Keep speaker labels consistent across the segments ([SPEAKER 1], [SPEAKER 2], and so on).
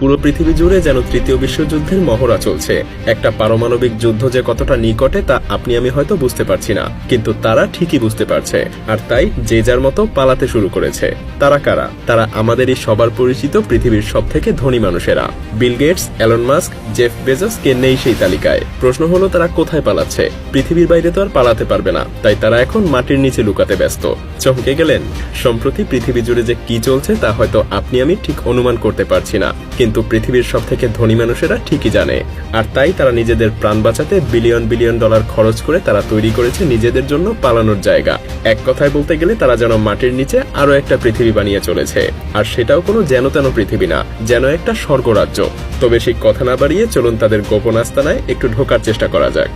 [SPEAKER 1] পুরো পৃথিবী জুড়ে যেন তৃতীয় বিশ্বযুদ্ধের মহড়া চলছে। একটা পারমাণবিক যুদ্ধ যে কতটা নিকটে তা আপনি আমি হয়তো বুঝতে পারছি না, কিন্তু তারা ঠিকই বুঝতে পারছে। আর তাই যে যার মতো পালাতে শুরু করেছে। তারা কারা? তারা আমাদেরই সবার পরিচিত পৃথিবীর সব থেকে ধনী মানুষেরা। Bill Gates Elon Musk, Jeff Bezos, কে নেই সেই তালিকায়। প্রশ্ন হলো, তারা কোথায় পালাচ্ছে? পৃথিবীর বাইরে তো আর পালাতে পারবে না, তাই তারা এখন মাটির নিচে লুকাতে ব্যস্ত। চমকে গেলেন। সম্প্রতি পৃথিবী জুড়ে যে কি চলছে তা হয়তো আপনি আমি ঠিক অনুমান করতে পারছি না কিন্তু পৃথিবীর সব থেকে ধনী মানুষেরা ঠিকই জানে। আর তাই তারা নিজেদের প্রাণ বাঁচাতে বিলিয়ন বিলিয়ন ডলার খরচ করে তারা তৈরি করেছে নিজেদের জন্য পালানোর জায়গা। এক কথায় বলতে গেলে তারা যেন মাটির নিচে আরও একটা পৃথিবী বানিয়ে চলেছে। আর সেটাও কোনো যেন তেন পৃথিবী না, যেন একটা স্বর্গরাজ্য। তো বেশি কথা না বাড়িয়ে চলুন তাদের গোপন আস্তানায় একটু ঢোকার চেষ্টা করা যাক।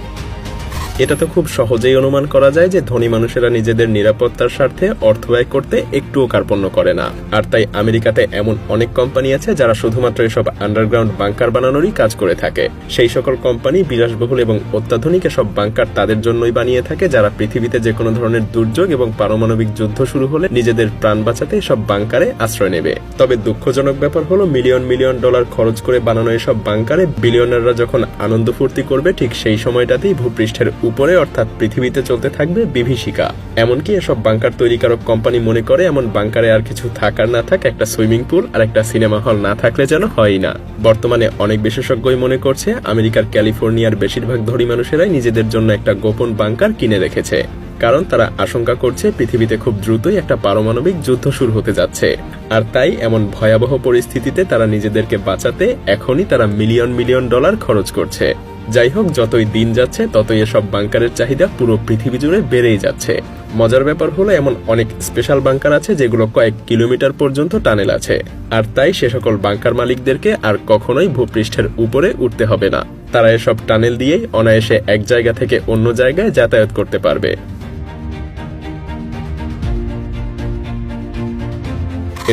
[SPEAKER 1] এটা তো খুব সহজেই অনুমান করা যায় যে ধনী মানুষেরা নিজেদের নিরাপত্তার স্বার্থে অর্থ ব্যয় করতে একটুও কার্পণ্য করে না। আর তাই আমেরিকাতে এমন অনেক কোম্পানি আছে যারা শুধুমাত্র এসব আন্ডারগ্রাউন্ড বাংকার বানানোরই কাজ করে থাকে। সেই সকল কোম্পানি বিলাসবহুল এবং অত্যাধুনিক এসব বাংকার তাদের জন্যই বানিয়ে থাকে যারা পৃথিবীতে যে কোনো ধরনের দুর্যোগ এবং পারমাণবিক যুদ্ধ শুরু হলে নিজেদের প্রাণ বাঁচাতে এসব বাংকারে আশ্রয় নেবে। তবে দুঃখজনক ব্যাপার হলো মিলিয়ন মিলিয়ন ডলার খরচ করে বানানো এসব বাংকারে বিলিয়নাররা যখন আনন্দ ফুর্তি করবে ঠিক সেই সময়টাতেই ভূপৃষ্ঠের উপরে অর্থাৎ পৃথিবীতে চলতে থাকবে বিভীষিকা। এমনকি এসব বাংকার তৈরিকারক কোম্পানি মনে করে এমন বাংকারে আর কিছু থাকার না থাক, একটা সুইমিং পুল আর একটা সিনেমা হল না থাকলে যেন হয় না। বর্তমানে অনেক বিশেষজ্ঞই মনে করছে, আমেরিকার ক্যালিফোর্নিয়ার বেশিরভাগ ধনী মানুষেরাই নিজেদের জন্য একটা গোপন বাংকার কিনে রেখেছে। কারণ তারা আশঙ্কা করছে, পৃথিবীতে খুব দ্রুতই একটা পারমাণবিক যুদ্ধ শুরু হতে যাচ্ছে। আর তাই এমন ভয়াবহ পরিস্থিতিতে তারা নিজেদেরকে বাঁচাতে এখনই তারা মিলিয়ন মিলিয়ন ডলার খরচ করছে। যাই হোক যতই দিন যাচ্ছে, ততই এসব বাংকারের চাহিদা পুরো পৃথিবী জুড়ে বেড়েই যাচ্ছে। মজার ব্যাপার হলো, এমন অনেক স্পেশাল বাংকার আছে যেগুলো কয়েক কিলোমিটার পর্যন্ত টানেল আছে। আর তাই সে সকল বাংকার মালিকদেরকে আর কখনোই ভূপৃষ্ঠের উপরে উঠতে হবে না। তারা এসব টানেল দিয়েই অনায়াসে এক জায়গা থেকে অন্য জায়গায় যাতায়াত করতে পারবে।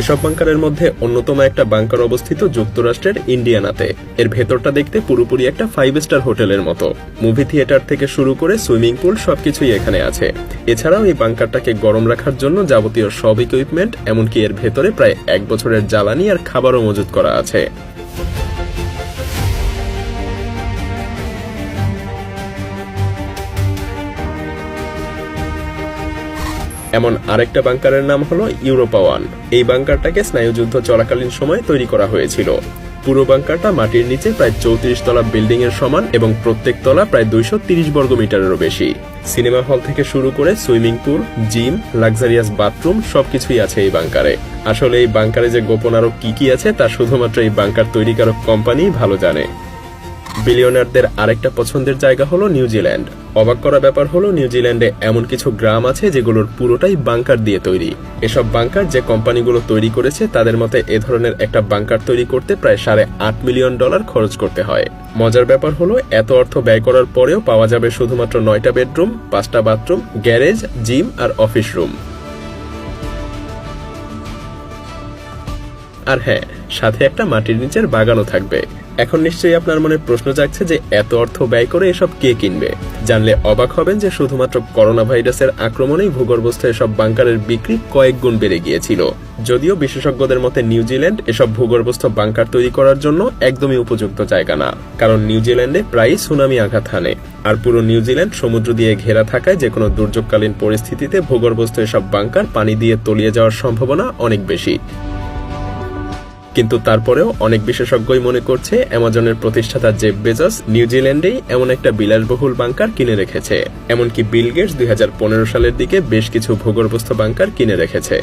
[SPEAKER 1] এসব বাংকারের মধ্যে অন্যতম একটা বাংকার অবস্থিত যুক্তরাষ্ট্রের ইন্ডিয়ানাতে। এর ভেতরটা দেখতে পুরোপুরি একটা ফাইভ স্টার হোটেলের মতো। মুভি থিয়েটার থেকে শুরু করে সুইমিং পুল সবকিছুই এখানে আছে। এছাড়াও এই বাংকারটাকে গরম রাখার জন্য যাবতীয় সব ইকুইপমেন্ট এমনকি এর ভেতরে প্রায় এক বছরের জ্বালানি আর খাবারও মজুত করা আছে। এমন আরেকটা বাংকারের নাম হলো ইউরোপা ওয়ান। এই বাংকারটাকে স্নায়ুযুদ্ধ চলাকালীন সময় তৈরি করা হয়েছিল। পুরো বাংকারটা মাটির নিচে প্রায় চৌত্রিশ তলা বিল্ডিং এর সমান এবং প্রত্যেক তলা প্রায় দুইশো তিরিশ বর্গ মিটারেরও বেশি। সিনেমা হল থেকে শুরু করে swimming pool, gym, luxurious bathroom সবকিছুই আছে এই বাংকারে। আসলে এই বাংকারে যে গোপন আরও কি কি আছে তা শুধুমাত্র এই বাংকার তৈরিকারক কোম্পানি ভালো জানে। বিলিয়নারদের আরেকটা পছন্দের জায়গা হলো নিউজিল্যান্ড অবাক করা ব্যাপার হলো নিউজিল্যান্ডে এমন কিছু গ্রাম আছে যেগুলোর পুরোটাই বাংকার দিয়ে তৈরি। এসব বাংকার যে কোম্পানিগুলো তৈরি করেছে, তাদের মতে এ ধরনের একটা বাংকার তৈরি করতে প্রায় সাড়ে আট মিলিয়ন ডলার খরচ করতে হয়। মজার ব্যাপার হলো, এত অর্থ ব্যয় করার পরেও পাওয়া যাবে শুধুমাত্র নয়টা বেডরুম, পাঁচটা বাথরুম, গ্যারেজ, জিম আর অফিস রুম। আর হ্যাঁ সাথে একটা মাটির নিচের বাগানও থাকবে। এখন নিশ্চয়ই আপনার মনে প্রশ্ন জাগছে যে এত অর্থ ব্যয় করে এসব কে কিনবে? জানলে অবাক হবেন যে শুধুমাত্র করোনা ভাইরাসের আক্রমণেই ভূগর্ভস্থ এসব বাংকারের বিক্রি কয়েক গুণ বেড়ে গিয়েছিল। যদিও বিশেষজ্ঞদের মতে নিউজিল্যান্ড এসব ভূগর্ভস্থ বাংকার তৈরি করার জন্য একদমই উপযুক্ত জায়গা না, কারণ নিউজিল্যান্ডে প্রায়ই সুনামি আঘাত হানে। আর পুরো নিউজিল্যান্ড সমুদ্র দিয়ে ঘেরা থাকায় যে কোনো দুর্যোগকালীন পরিস্থিতিতে ভূগর্ভস্থ এসব বাংকার পানি দিয়ে তলিয়ে যাওয়ার সম্ভাবনা অনেক বেশি। কিন্তু তারপরেও অনেক বিশেষজ্ঞই মনে করছে অ্যামাজনের প্রতিষ্ঠাতা জেব বেজস নিউজিল্যান্ডেই এমন একটা বিলাসবহুল বাংকার কিনে রেখেছে। এমনকি বিল গেটস দুই হাজার পনেরো সালের দিকে বেশ কিছু ভূগর্ভস্থ বাংকার কিনে রেখেছে।